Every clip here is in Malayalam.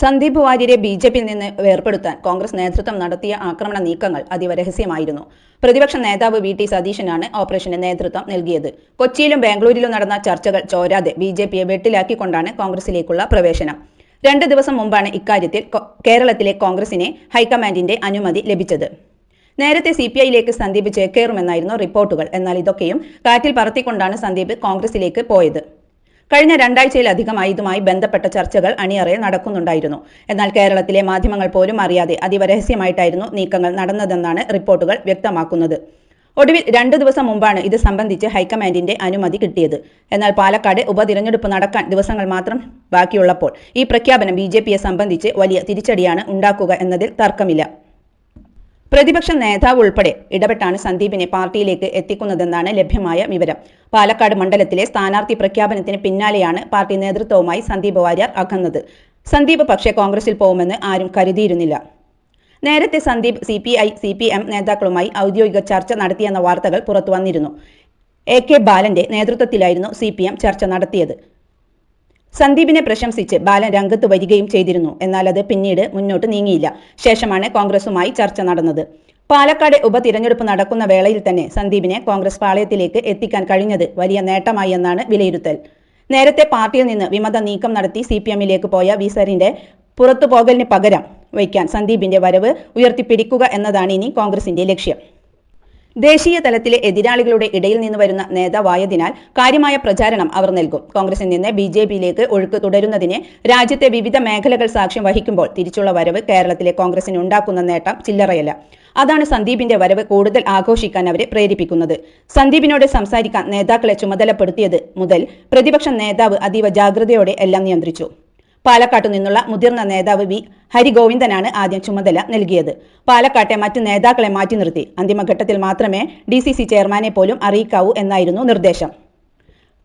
സന്ദീപ് വാര്യരെ ബി ജെ പിയിൽ നിന്ന് വേർപെടുത്താൻ കോൺഗ്രസ് നേതൃത്വം നടത്തിയ ആക്രമണ നീക്കങ്ങൾ അതീവ രഹസ്യമായിരുന്നു പ്രതിപക്ഷ നേതാവ് വി ടി സതീശനാണ് ഓപ്പറേഷന് നേതൃത്വം നൽകിയത്. കൊച്ചിയിലും ബാംഗ്ലൂരിലും നടന്ന ചർച്ചകൾ ചോരാതെ ബി ജെ പിയെ വെട്ടിലാക്കിക്കൊണ്ടാണ് കോൺഗ്രസിലേക്കുള്ള പ്രവേശനം. രണ്ട് ദിവസം മുമ്പാണ് ഇക്കാര്യത്തിൽ കേരളത്തിലെ കോൺഗ്രസിനെ ഹൈക്കമാൻഡിന്റെ അനുമതി ലഭിച്ചത്. നേരത്തെ സി പി ഐയിലേക്ക് സന്ദീപ് ചേക്കേറുമെന്നായിരുന്നു റിപ്പോർട്ടുകൾ. എന്നാൽ ഇതൊക്കെയും കാറ്റിൽ പറത്തിക്കൊണ്ടാണ് സന്ദീപ് കോൺഗ്രസിലേക്ക് പോയത്. കഴിഞ്ഞ രണ്ടാഴ്ചയിലധികമായി ഇതുമായി ബന്ധപ്പെട്ട ചർച്ചകൾ അണിയറയിൽ നടക്കുന്നുണ്ടായിരുന്നു. എന്നാൽ കേരളത്തിലെ മാധ്യമങ്ങൾ പോലും അറിയാതെ അതീവ രഹസ്യമായിട്ടായിരുന്നു നീക്കങ്ങൾ നടന്നതെന്നാണ് റിപ്പോർട്ടുകൾ വ്യക്തമാക്കുന്നത്. ഒടുവിൽ രണ്ടു ദിവസം മുമ്പാണ് ഇത് സംബന്ധിച്ച് ഹൈക്കമാൻഡിന്റെ അനുമതി കിട്ടിയത്. എന്നാൽ പാലക്കാട് ഉപതിരഞ്ഞെടുപ്പ് നടക്കാൻ ദിവസങ്ങൾ മാത്രം ബാക്കിയുള്ളപ്പോൾ ഈ പ്രഖ്യാപനം ബി സംബന്ധിച്ച് വലിയ തിരിച്ചടിയാണ് ഉണ്ടാക്കുക എന്നതിൽ തർക്കമില്ല. പ്രതിപക്ഷ നേതാവ് ഉൾപ്പെടെ ഇടപെട്ടാണ് സന്ദീപിനെ പാർട്ടിയിലേക്ക് എത്തിക്കുന്നതെന്നാണ് ലഭ്യമായ വിവരം. പാലക്കാട് മണ്ഡലത്തിലെ സ്ഥാനാർത്ഥി പ്രഖ്യാപനത്തിന് പിന്നാലെയാണ് പാർട്ടി നേതൃത്വവുമായി സന്ദീപ് വാര്യർ അകന്നത്. സന്ദീപ് പക്ഷേ കോൺഗ്രസിൽ പോകുമെന്ന് ആരും കരുതിയിരുന്നില്ല. നേരത്തെ Sandeep C P I C P M നേതാക്കളുമായി ഔദ്യോഗിക ചർച്ച നടത്തിയെന്ന വാർത്തകൾ പുറത്തു വന്നിരുന്നു. എ കെ ബാലന്റെ നേതൃത്വത്തിലായിരുന്നു സി പി എം ചർച്ച നടത്തിയത്. സന്ദീപിനെ പ്രശംസിച്ച് ബാലൻ രംഗത്ത് വരികയും ചെയ്തിരുന്നു. എന്നാൽ അത് പിന്നീട് മുന്നോട്ട് നീങ്ങിയില്ല. ശേഷമാണ് കോൺഗ്രസുമായി ചർച്ച നടന്നത്. പാലക്കാട് ഉപതിരഞ്ഞെടുപ്പ് നടക്കുന്ന വേളയിൽ തന്നെ സന്ദീപിനെ കോൺഗ്രസ് പാളയത്തിലേക്ക് എത്തിക്കാൻ കഴിഞ്ഞത് വലിയ നേട്ടമായി എന്നാണ് വിലയിരുത്തൽ. നേരത്തെ പാർട്ടിയിൽ നിന്ന് വിമത നീക്കം നടത്തി സി പി എമ്മിലേക്ക് പോയ വിസറിന്റെ പുറത്തുപോകലിന് പകരം വയ്ക്കാൻ സന്ദീപിന്റെ വരവ് ഉയർത്തിപ്പിടിക്കുക എന്നതാണ് ഇനി കോൺഗ്രസിന്റെ ലക്ഷ്യം. ദേശീയ തലത്തിലെ എതിരാളികളുടെ ഇടയിൽ നിന്ന് വരുന്ന നേതാവായതിനാൽ കാര്യമായ പ്രചാരണം അവർ നൽകും. കോൺഗ്രസിൽ നിന്ന് ബി ജെ പിയിലേക്ക് ഒഴുക്ക് തുടരുന്നതിന് രാജ്യത്തെ വിവിധ മേഖലകൾ സാക്ഷ്യം വഹിക്കുമ്പോൾ തിരിച്ചുള്ള വരവ് കേരളത്തിലെ കോൺഗ്രസിന് ഉണ്ടാക്കുന്ന നേട്ടം ചില്ലറയല്ല. അതാണ് സന്ദീപിന്റെ വരവ് കൂടുതൽ ആഘോഷിക്കാൻ അവരെ പ്രേരിപ്പിക്കുന്നത്. സന്ദീപിനോട് സംസാരിക്കാൻ നേതാക്കളെ ചുമതലപ്പെടുത്തിയത് മുതൽ പ്രതിപക്ഷ നേതാവ് അതീവ ജാഗ്രതയോടെ എല്ലാം നിയന്ത്രിച്ചു. പാലക്കാട്ടു നിന്നുള്ള മുതിർന്ന നേതാവ് വി ഹരിഗോവിന്ദനാണ് ആദ്യം ചുമതല നൽകിയത്. പാലക്കാട്ടെ മറ്റു നേതാക്കളെ മാറ്റി നിർത്തി. അന്തിമഘട്ടത്തിൽ മാത്രമേ ഡി സി സി ചെയർമാനെ പോലും അറിയിക്കാവൂ എന്നായിരുന്നു നിർദ്ദേശം.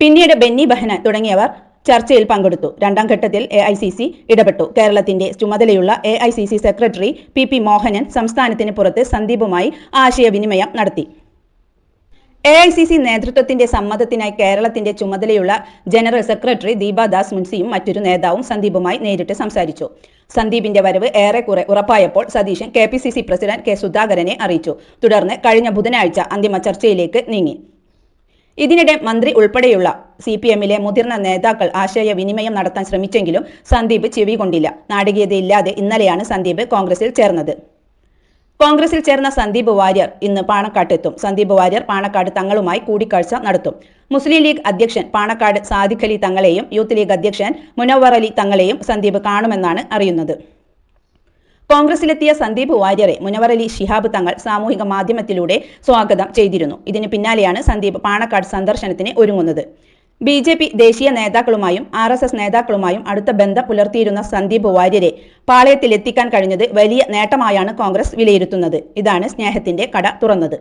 പിന്നീട് ബെന്നി ബഹന തുടങ്ങിയവർ ചർച്ചയിൽ പങ്കെടുത്തു. രണ്ടാം ഘട്ടത്തിൽ എ ഐ സി സി ഇടപെട്ടു. കേരളത്തിന്റെ ചുമതലയുള്ള A I C C secretary P P Mohanan സംസ്ഥാനത്തിന് പുറത്ത് സന്ദീപുമായി ആശയവിനിമയം നടത്തി. എ ഐ സി സി നേതൃത്വത്തിന്റെ സമ്മതത്തിനായി കേരളത്തിന്റെ ചുമതലയുള്ള ജനറൽ സെക്രട്ടറി ദീപാദാസ് മുൻസിയും മറ്റൊരു നേതാവും സന്ദീപുമായി നേരിട്ട് സംസാരിച്ചു. സന്ദീപിന്റെ വരവ് ഏറെക്കുറെ ഉറപ്പായപ്പോൾ Satheesan K P C C president K സുധാകരനെ അറിയിച്ചു. തുടർന്ന് കഴിഞ്ഞ ബുധനാഴ്ച അന്തിമ ചർച്ചയിലേക്ക് നീങ്ങി. ഇതിനിടെ മന്ത്രി ഉൾപ്പെടെയുള്ള സി പി എമ്മിലെ മുതിർന്ന നേതാക്കൾ ആശയവിനിമയം നടത്താൻ ശ്രമിച്ചെങ്കിലും സന്ദീപ് ചെവി കൊണ്ടില്ല. നാടകീയതയില്ലാതെ ഇന്നലെയാണ് സന്ദീപ് കോൺഗ്രസിൽ ചേർന്നത്. കോൺഗ്രസിൽ ചേർന്ന സന്ദീപ് വാര്യർ ഇന്ന് പാണക്കാട്ടെത്തും. സന്ദീപ് വാര്യർ പാണക്കാട് തങ്ങളുമായി കൂടിക്കാഴ്ച നടത്തും. മുസ്ലിം ലീഗ് അധ്യക്ഷൻ പാണക്കാട് സാദിഖ് അലി തങ്ങളെയും യൂത്ത് ലീഗ് അധ്യക്ഷൻ മുനവർ അലി തങ്ങളെയും സന്ദീപ് കാണുമെന്നാണ് അറിയുന്നത്. കോൺഗ്രസിലെത്തിയ സന്ദീപ് വാര്യരെ മുനവർ അലി ഷിഹാബ് തങ്ങൾ സാമൂഹിക മാധ്യമത്തിലൂടെ സ്വാഗതം ചെയ്തിരുന്നു. ഇതിന് പിന്നാലെയാണ് സന്ദീപ് പാണക്കാട് സന്ദർശനത്തിന് ഒരുങ്ങുന്നത്. ബി ജെ പി ദേശീയ നേതാക്കളുമായും ആർ എസ് എസ് നേതാക്കളുമായും അടുത്ത ബന്ധം പുലർത്തിയിരുന്ന സന്ദീപ് വാര്യരെ പാളയത്തിലെത്തിക്കാൻ കഴിഞ്ഞത് വലിയ നേട്ടമായാണ് കോൺഗ്രസ് വിലയിരുത്തുന്നത്. ഇതാണ് സ്നേഹത്തിന്റെ കട തുറന്നത്.